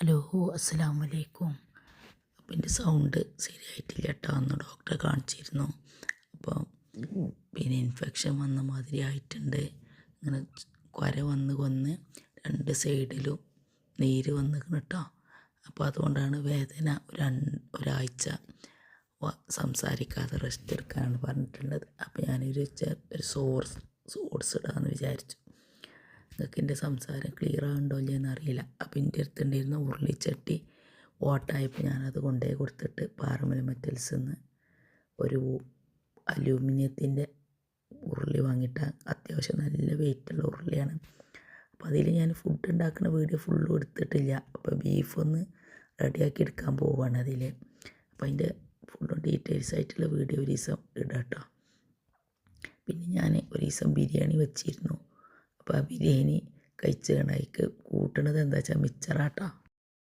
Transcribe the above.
Hello അസ്സലാമു അലൈക്കും അപ്പം എന്റെ സൗണ്ട് ശരിയായിട്ടില്ല കേട്ടോ അന്ന് ഡോക്ടറെ കാണിച്ചിരുന്നു. അപ്പോൾ പിന്നെ ഇൻഫെക്ഷൻ വന്ന മാതിരി ആയിട്ടുണ്ട്. ഇങ്ങനെ കുര വന്ന് വന്ന് രണ്ട് സൈഡിലും നീര് വന്നിരിക്കണം കേട്ടോ അപ്പോൾ അതുകൊണ്ടാണ് വേദന രണ്ട് ഒരാഴ്ച സംസാരിക്കാതെ റെസ്റ്റ് എടുക്കാനാണ് പറഞ്ഞിട്ടുള്ളത്. അപ്പോൾ ഞാനൊരു ഒരു സോർസ് സോർസ് ഇടാമെന്ന് വിചാരിച്ചു. നിങ്ങൾക്ക് എന്റെ സംസാരം ക്ലിയർ ആകുന്നുണ്ടോ ഇല്ലയെന്ന് അറിയില്ല. അപ്പോൾ എന്റെ അടുത്തുണ്ടായിരുന്ന ഉരുളിച്ചട്ടി ഓട്ടായപ്പോൾ ഞാനത് കൊണ്ടുപോയി കൊടുത്തിട്ട് പാറമല മെറ്റൽസ് നിന്ന് ഒരു അലൂമിനിയത്തിന്റെ ഉരുളി വാങ്ങിയിട്ട് അത്യാവശ്യം നല്ല വെയിറ്റുള്ള ഉരുളിയാണ്. അപ്പോൾ അതിൽ ഞാൻ ഫുഡ് ഉണ്ടാക്കുന്ന വീഡിയോ ഫുള്ളും എടുത്തിട്ടില്ല. അപ്പോൾ ബീഫ് ഒന്ന് റെഡിയാക്കി എടുക്കാൻ പോവുകയാണ് അതിൽ അപ്പോൾ അതിന്റെ ഫുള്ളും ഡീറ്റെയിൽസ് ആയിട്ടുള്ള വീഡിയോ ഒരു ദിവസം ഇടാം കേട്ടോ പിന്നെ ഞാൻ ഒരു ദിവസം ബിരിയാണി വെച്ചിരുന്നു. അപ്പോൾ ആ ബിരിയാണി കഴിച്ച് കണക്ക് കൂട്ടണത് എന്താ വെച്ചാൽ മിച്ചറാട്ടോ.